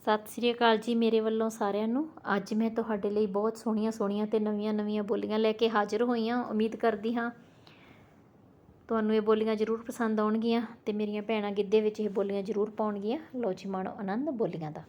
ਸਤਿ ਸ੍ਰੀ ਅਕਾਲ ਜੀ ਮੇਰੇ ਵੱਲੋਂ ਸਾਰਿਆਂ ਨੂੰ। ਅੱਜ ਮੈਂ ਤੁਹਾਡੇ ਲਈ ਬਹੁਤ ਸੋਹਣੀਆਂ ਸੋਹਣੀਆਂ ਤੇ ਨਵੀਆਂ-ਨਵੀਆਂ ਬੋਲੀਆਂ ਲੈ ਕੇ ਹਾਜ਼ਰ ਹੋਈ ਹਾਂ ਉਮੀਦ ਕਰਦੀ ਹਾਂ ਤੁਹਾਨੂੰ ਇਹ ਬੋਲੀਆਂ ਜ਼ਰੂਰ ਪਸੰਦ ਆਉਣਗੀਆਂ ਤੇ ਮੇਰੀਆਂ ਭੈਣਾਂ ਗਿੱਧੇ ਵਿੱਚ ਇਹ ਬੋਲੀਆਂ ਜ਼ਰੂਰ ਪਾਉਣਗੀਆਂ। ਲਓ ਜੀ, ਮਾਣੋ ਆਨੰਦ ਬੋਲੀਆਂ ਦਾ।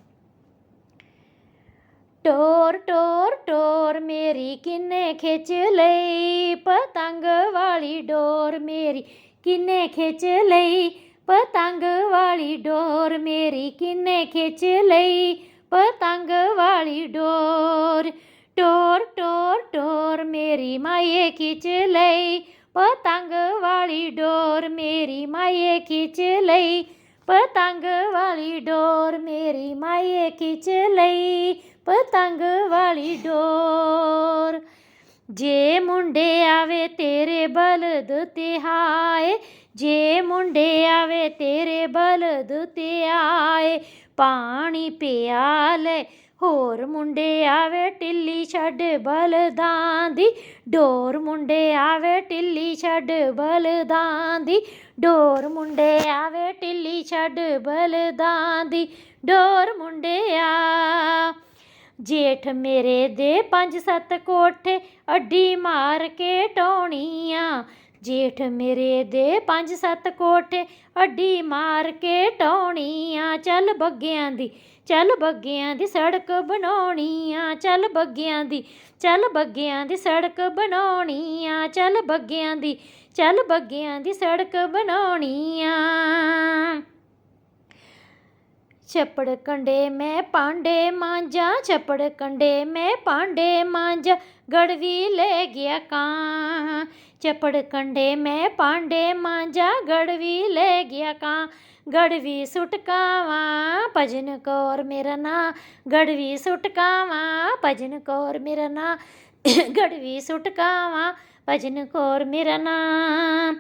ਟੋਰ ਟੋਰ ਟੋਰ ਮੇਰੀ ਕਿੰਨੇ ਖਿੱਚ ਲਈ? ਪਤੰਗ ਵਾਲੀ ਡੋਰ ਮੇਰੀ ਕਿੰਨੇ ਖਿੱਚ ਲਈ? ਪਤੰਗ ਵਾਲੀ ਡੋਰ ਮੇਰੀ ਕਿੰਨੇ ਖਿੱਚ ਲਈ? ਪਤੰਗ ਵਾਲੀ ਡੋਰ ਟੋਰ ਟੋਰ ਟੋਰ ਮੇਰੀ ਮਾਏ ਖਿੱਚ ਲਈ। ਪਤੰਗ ਵਾਲੀ ਡੋਰ ਮੇਰੀ ਮਾਏ ਖਿੱਚ ਲਈ। ਪਤੰਗ ਵਾਲੀ ਡੋਰ ਮੇਰੀ ਮਾਏ ਖਿੱਚ ਲਈ। ਪਤੰਗ ਵਾਲੀ ਡੋਰ ਜੇ ਮੁੰਡੇ ਆਵੇ ਤੇਰੇ ਬਲਦ ਤੇ ਹਾਏ ਜੇ ਮੁੰਡੇ ਆਵੇ ਤੇਰੇ ਬਲਦ ਤੇ ਆਏ, ਪਾਣੀ ਪਿਆ ਲੈ। ਹੋਰ ਮੁੰਡੇ ਆਵੇ ਟਿੱਲੀ ਛੱਡ ਬਲਦਾਂ ਦੀ, ਡੋਰ ਮੁੰਡੇ ਆਵੇ ਟਿੱਲੀ ਛੱਡ ਬਲਦਾਂ ਦੀ, ਡੋਰ ਮੁੰਡੇ ਆਵੇ ਟਿੱਲੀ ਛੱਡ ਬਲਦਾਂ ਦੀ, ਡੋਰ ਮੁੰਡਿਆ ਜੇਠ ਮੇਰੇ ਦੇ ਪੰਜ ਸੱਤ ਕੋਠੇ ਅੱਡੀ ਮਾਰ ਕੇ ਟੋਣੀਆਂ ਜੇਠ ਮੇਰੇ ਦੇ ਪੰਜ ਸੱਤ ਕੋਠੇ ਅੱਡੀ ਮਾਰ ਕੇ ਟੋਣੀਆਂ ਚੱਲ ਬੱਗਿਆਂ ਦੀ, ਚੱਲ ਬੱਗਿਆਂ ਦੀ ਸੜਕ ਬਣਾਉਣੀਆਂ। ਚੱਲ ਬੱਗਿਆਂ ਦੀ, ਚੱਲ ਬੱਗਿਆਂ ਦੀ ਸੜਕ ਬਣਾਉਣੀਆਂ। ਚੱਲ ਬੱਗਿਆਂ ਦੀ, ਚੱਲ ਬੱਗਿਆਂ ਦੀ ਸੜਕ ਬਣਾਉਣੀਆਂ। ਛੱਪੜ ਕੰਡੇ ਮੈਂ ਪਾਂਡੇ ਮਾਂਜਾ, ਛੱਪੜ ਕੰਡੇ ਮੈਂ ਪਾਂਡੇ ਮਾਂਜਾ ਗੜਵੀ ਲੈ ਗਿਆ ਕਾਂ। ਛੱਪੜ ਕੰਡੇ ਮੈਂ ਪਾਂਡੇ ਮਾਂਜਾ ਗੜਵੀ ਲੈ ਗਿਆ ਕਾਂ। ਗੜਵੀ ਸੁਟਕਾਵਾਂ, ਭਜਨ ਕੌਰ ਮੇਰਾ ਨਾਂ। ਗੜਵੀ ਸੁਟਕਾਵਾਂ, ਭਜਨ ਕੌਰ ਮੇਰਾ ਨਾਂ। ਗੜਵੀ ਸੁਟਕਾਵਾਂ, ਭਜਨ ਕੌਰ ਮੇਰਾ ਨਾਂ।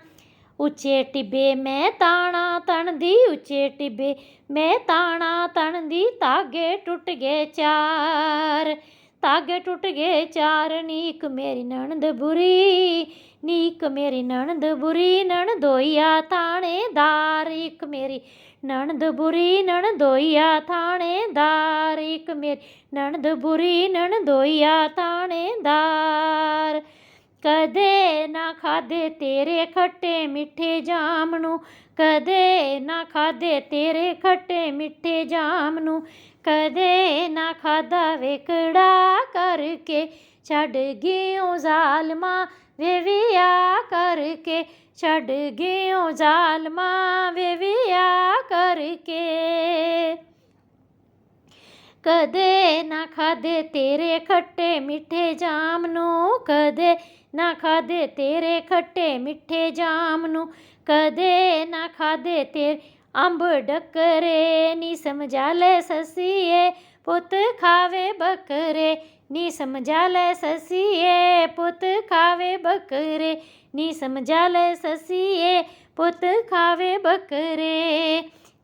ਉੱਚੇ ਟਿੱਬੇ ਮੈਂ ਤਾਣਾ ਤਣਦੀ, ਉੱਚੇ ਟਿੱਬੇ ਮੈਂ ਤਾਣਾ ਤਣਦੀ ਤਾਗੇ ਟੁੱਟ ਗਏ ਚਾਰ ਤਾਗੇ ਟੁੱਟ ਗਏ ਚਾਰ, ਨੀਕ ਮੇਰੀ ਨਣਦ ਬੁਰੀ, ਨੀਕ ਮੇਰੀ ਨਣਦ ਬੁਰੀ ਨਣਦੋਈਆ ਥਾਣੇਦਾਰ ਇੱਕ ਮੇਰੀ ਨਣਦ ਬੁਰੀ ਨਣਦੋਈਆ ਥਾਣੇਦਾਰ ਇੱਕ ਮੇਰੀ ਨਣਦ ਬੁਰੀ ਨਣਦੋਈਆ ਥਾਣੇਦਾਰ। ਕਦੇ ਨਾ ਖਾਦੇ ਤੇਰੇ ਖੱਟੇ ਮਿੱਠੇ ਜਾਮ ਨੂੰ ਕਦੇ ਨਾ ਖਾਦੇ ਤੇਰੇ ਖੱਟੇ ਮਿੱਠੇ ਜਾਮ ਨੂੰ ਕਦੇ ਨਾ ਖਾਦਾ ਵੇਕੜਾ ਕਰਕੇ ਛੱਡ ਗਿਓ ਜ਼ਾਲਮਾ ਵੇ ਵਿਆ ਕਰਕੇ। ਛੱਡ ਗਿਓ ਜ਼ਾਲਮਾ ਵੇ ਵਿਆ ਕਰਕੇ। ਕਦੇ ਨਾ ਖਾਦੇ ਤੇਰੇ ਖੱਟੇ ਮਿੱਠੇ ਜਾਮ ਨੂੰ ਕਦੇ ਨਾ ਖਾਦੇ ਤੇਰੇ ਖੱਟੇ ਮਿੱਠੇ ਜਾਮ ਨੂੰ ਕਦੇ ਨਾ ਖਾਦੇ ਤੇ ਅੰਬ ਡੱਕਰੇ ਨੀ ਸਮਝਾ ਲੈ ਸਸੀਏ ਪੁੱਤ ਖਾਵੇ ਬੱਕਰੇ ਨੀ ਸਮਝਾ ਲੈ ਸਸੀਏ ਪੁੱਤ ਖਾਵੇ ਬੱਕਰੇ ਨੀ ਸਮਝਾ ਲੈ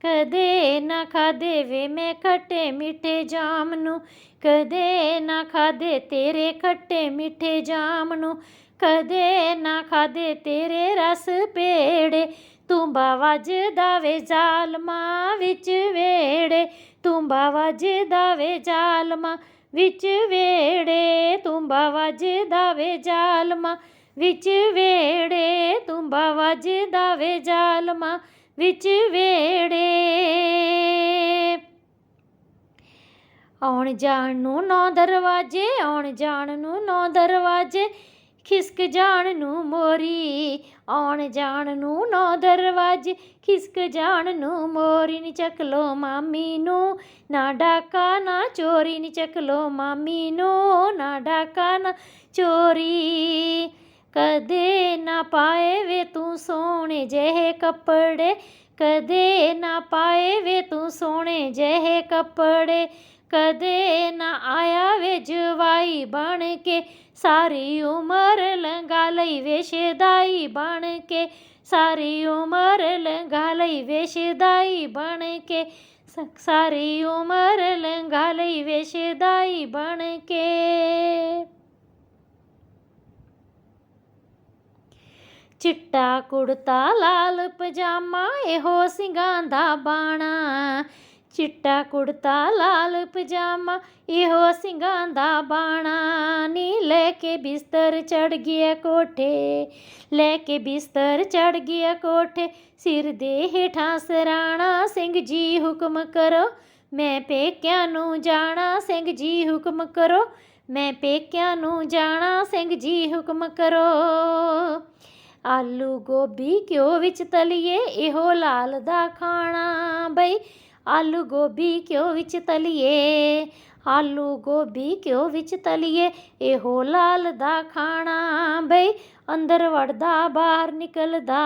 ਕਦੇ ਨਾ ਖਾਦੇ ਵੇ ਮੈਂ ਖੱਟੇ ਮਿੱਠੇ ਜਾਮ ਨੂੰ। ਕਦੇ ਨਾ ਖਾਦੇ ਤੇਰੇ ਖੱਟੇ ਮਿੱਠੇ ਜਾਮ ਨੂੰ। ਕਦੇ ਨਾ ਖਾਦੇ ਤੇਰੇ ਰਸ ਪੇੜੇ ਤੁੰਬਾ ਵੱਜਦਾ ਵੇ ਜ਼ਾਲਮਾ ਵਿੱਚ ਵੇੜੇ। ਤੁੰਬਾ ਵੱਜਦਾ ਵੇ ਜ਼ਾਲਮਾ ਵਿੱਚ ਵੇੜੇ। ਤੁੰਬਾ ਵੱਜਦਾ ਵੇ ਜ਼ਾਲਮਾ ਵਿੱਚ ਵੇੜੇ। ਤੁੰਬਾ ਵੱਜਦਾ ਵੇ ਜ਼ਾਲਮਾ ਵਿੱਚ ਵੇੜੇ ਆਉਣ ਜਾਣ ਨੂੰ ਨੌ ਦਰਵਾਜ਼ੇ, ਆਉਣ ਜਾਣ ਨੂੰ ਨੌ ਦਰਵਾਜ਼ੇ, ਖਿਸਕ ਜਾਣ ਨੂੰ ਮੋਰੀ। ਆਉਣ ਜਾਣ ਨੂੰ ਨੌ ਦਰਵਾਜ਼ੇ, ਖਿਸਕ ਜਾਣ ਨੂੰ ਮੋਰੀ। ਨੀ ਚੱਕ ਲੋ ਮਾਮੀ ਨੂੰ, ਨਾ ਡਾਕਾ, ਨਾ ਚੋਰੀ। ਨੀ ਚੱਕ ਲੋ ਮਾਮੀ ਨੂੰ, ਨਾ ਡਾਕਾ, ਨਾ ਚੋਰੀ। ਕਦੇ ਨਾ ਪਾਏ ਵੇ ਤੂੰ ਸੋਹਣੇ ਜਿਹੇ ਕੱਪੜੇ, ਕਦੇ ਨਾ ਪਾਏ ਵੇ ਤੂੰ ਸੋਹਣੇ ਜਿਹੇ ਕੱਪੜੇ, ਕਦੇ ਨਾ ਆਇਆ ਵੇ ਜਵਾਈ ਬਣ ਕੇ, ਸਾਰੀ ਉਮਰ ਲੰਗਾ ਲਈ ਵੇਸ਼ਦਾਈ ਬਣ ਕੇ, ਸਾਰੀ ਉਮਰ ਲੰਗਾ ਲਈ ਵੇਸ਼ਦਾਈ ਬਣ ਕੇ ਸਾਰੀ ਉਮਰ ਲੰਗਾ ਲਈ ਵੇਸ਼ਦਾਈ ਬਣ ਕੇ। ਚਿੱਟਾ ਕੁੜਤਾ, ਲਾਲ ਪਜਾਮਾ, ਇਹੋ ਸਿੰਘਾਂ ਦਾ ਬਾਣਾ। ਚਿੱਟਾ ਕੁੜਤਾ, ਲਾਲ ਪਜਾਮਾ, ਇਹੋ ਸਿੰਘਾਂ ਦਾ ਬਾਣਾ। ਨੀ ਲੈ ਕੇ ਬਿਸਤਰ ਚੜ ਗਿਆ ਕੋਠੇ, ਲੈ ਕੇ ਬਿਸਤਰ ਚੜ ਗਿਆ ਕੋਠੇ। ਸਿਰ ਦੇ ਹੇਠਾਂ ਸਰਾਣਾ, ਸਿੰਘ ਜੀ ਹੁਕਮ ਕਰੋ। ਮੈਂ ਪੇਕਿਆਂ ਨੂੰ ਜਾਣਾ, ਸਿੰਘ ਜੀ ਹੁਕਮ ਕਰੋ। ਮੈਂ ਪੇਕਿਆਂ ਨੂੰ ਜਾਣਾ, ਸਿੰਘ ਜੀ ਹੁਕਮ ਕਰੋ। ਆਲੂ ਗੋਭੀ ਘਿਓ ਵਿੱਚ ਤਲੀਏ, ਇਹੋ ਲਾਲ ਦਾ ਖਾਣਾ ਬਈ। ਆਲੂ ਗੋਭੀ ਘਿਓ ਵਿੱਚ ਤਲੀਏ, ਆਲੂ ਗੋਭੀ ਘਿਓ ਵਿੱਚ ਤਲੀਏ, ਇਹੋ ਲਾਲ ਦਾ ਖਾਣਾ ਬਈ। ਅੰਦਰ ਵੜਦਾ, ਬਾਹਰ ਨਿਕਲਦਾ,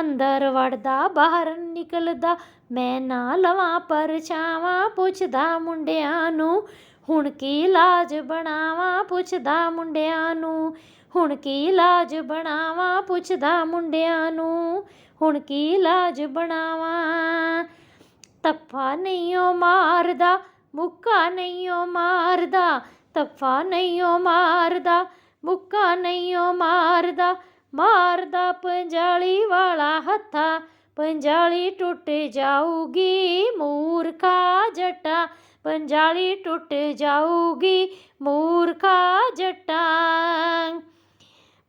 ਅੰਦਰ ਵੜਦਾ, ਬਾਹਰ ਨਿਕਲਦਾ। ਮੈਂ ਨਾ ਲਵਾਂ ਪਰਛਾਵਾਂ ਪੁੱਛਦਾ ਮੁੰਡਿਆਂ ਨੂੰ, ਹੁਣ ਕੀ ਲਾਜ ਬਣਾਵਾਂ ਪੁੱਛਦਾ ਮੁੰਡਿਆਂ ਨੂੰ। ਹੁਣ ਕੀ ਇਲਾਜ ਬਣਾਵਾਂ ਪੁੱਛਦਾ ਮੁੰਡਿਆਂ ਨੂੰ, ਹੁਣ ਕੀ ਇਲਾਜ ਬਣਾਵਾਂ? ਤੱਫਾ ਨਹੀਂ ਉਹ ਮਾਰਦਾ, ਮੁੱਕਾ ਨਹੀਂ ਉਹ ਮਾਰਦਾ, ਤੱਫਾ ਨਹੀਂ ਉਹ ਮਾਰਦਾ, ਮੁੱਕਾ ਨਹੀਂ ਓ ਮਾਰਦਾ ਮਾਰਦਾ ਪੰਜਾਲੀ ਵਾਲਾ ਹੱਥਾ, ਪੰਜਾਲੀ ਟੁੱਟ ਜਾਊਗੀ ਮੂਰਖਾ ਜੱਟਾ, ਪੰਜਾਲੀ ਟੁੱਟ ਜਾਊਗੀ ਮੂਰਖਾ ਜੱਟਾ।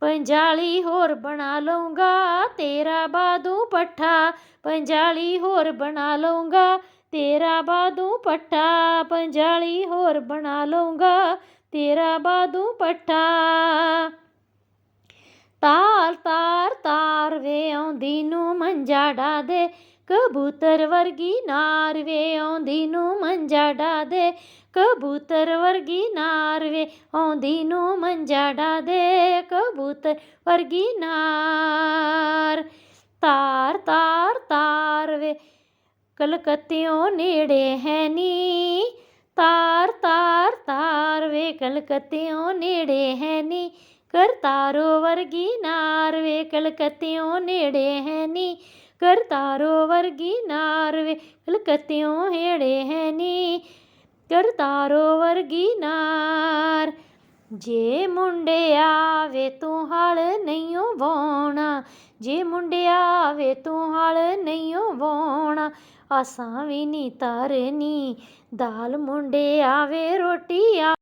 ਪੰਜਾਲੀ ਹੋਰ ਬਣਾ ਲਊਂਗਾ, ਤੇਰਾ ਬਾਦੂ ਪੱਠਾ। ਪੰਜਾਲੀ ਹੋਰ ਬਣਾ ਲਊਂਗਾ, ਤੇਰਾ ਬਾਦੂ ਪੱਠਾ। ਪੰਜਾਲੀ ਹੋਰ ਬਣਾ ਲਊਂਗਾ, ਤੇਰਾ ਬਾਦੂ ਪੱਠਾ। ਤਾਰ ਤਾਰ ਤਾਰ ਵੇ ਆਉਂਦੀ ਨੂੰ ਮੰਜਾ ਡਾ ਦੇ ਕਬੂਤਰ ਵਰਗੀ ਨਾਰ ਵੇ ਆਉਂਦੀ ਨੂੰ ਮੰਜਾ ਡਾ ਦੇ ਕਬੂਤਰ ਵਰਗੀ ਨਾਰ ਵੇ, ਆਉਂਦੀ ਨੂੰ ਮੰਜਾ ਡਾ ਦੇ ਕਬੂਤਰ ਵਰਗੀ ਨਾਰ। ਤਾਰ ਤਾਰ ਤਾਰ ਵੇ, ਕਲਕੱਤਿਓਂ ਨੇੜੇ ਹੈ ਨੀ। ਤਾਰ ਤਾਰ ਤਾਰ ਵੇ, ਕਲਕੱਤਿਓਂ ਨੇੜੇ ਹੈ ਨੀ। ਕਰਤਾਰੋ ਵਰਗੀ ਨਾਰ ਵੇ, ਕਲਕੱਤਿਓਂ ਨੇੜੇ ਹੈ ਨੀ। ਕਰਤਾਰੋ ਵਰਗੀ ਨਾਰ ਵੇ, ਕਲਕੱਤਿਓਂ ਹੇੜੇ ਹੈ ਨੀ। ਕਰਤਾਰੋ ਵਰਗੀ ਨਾਰ। ਜੇ ਮੁੰਡਿਆ ਵੇ ਤੂੰ ਹਲ ਨਹੀਂਓ ਵਾਉਣਾ। ਜੇ ਮੁੰਡਿਆ ਵੇ ਤੂੰ ਹਲ ਨਹੀਂਓ ਵਾਉਣਾ। ਅਸਾਂ ਵੀ ਨਹੀਂ ਤਰਨੀ ਦਾਲ ਮੁੰਡਿਆ ਵੇ ਰੋਟੀ ਆ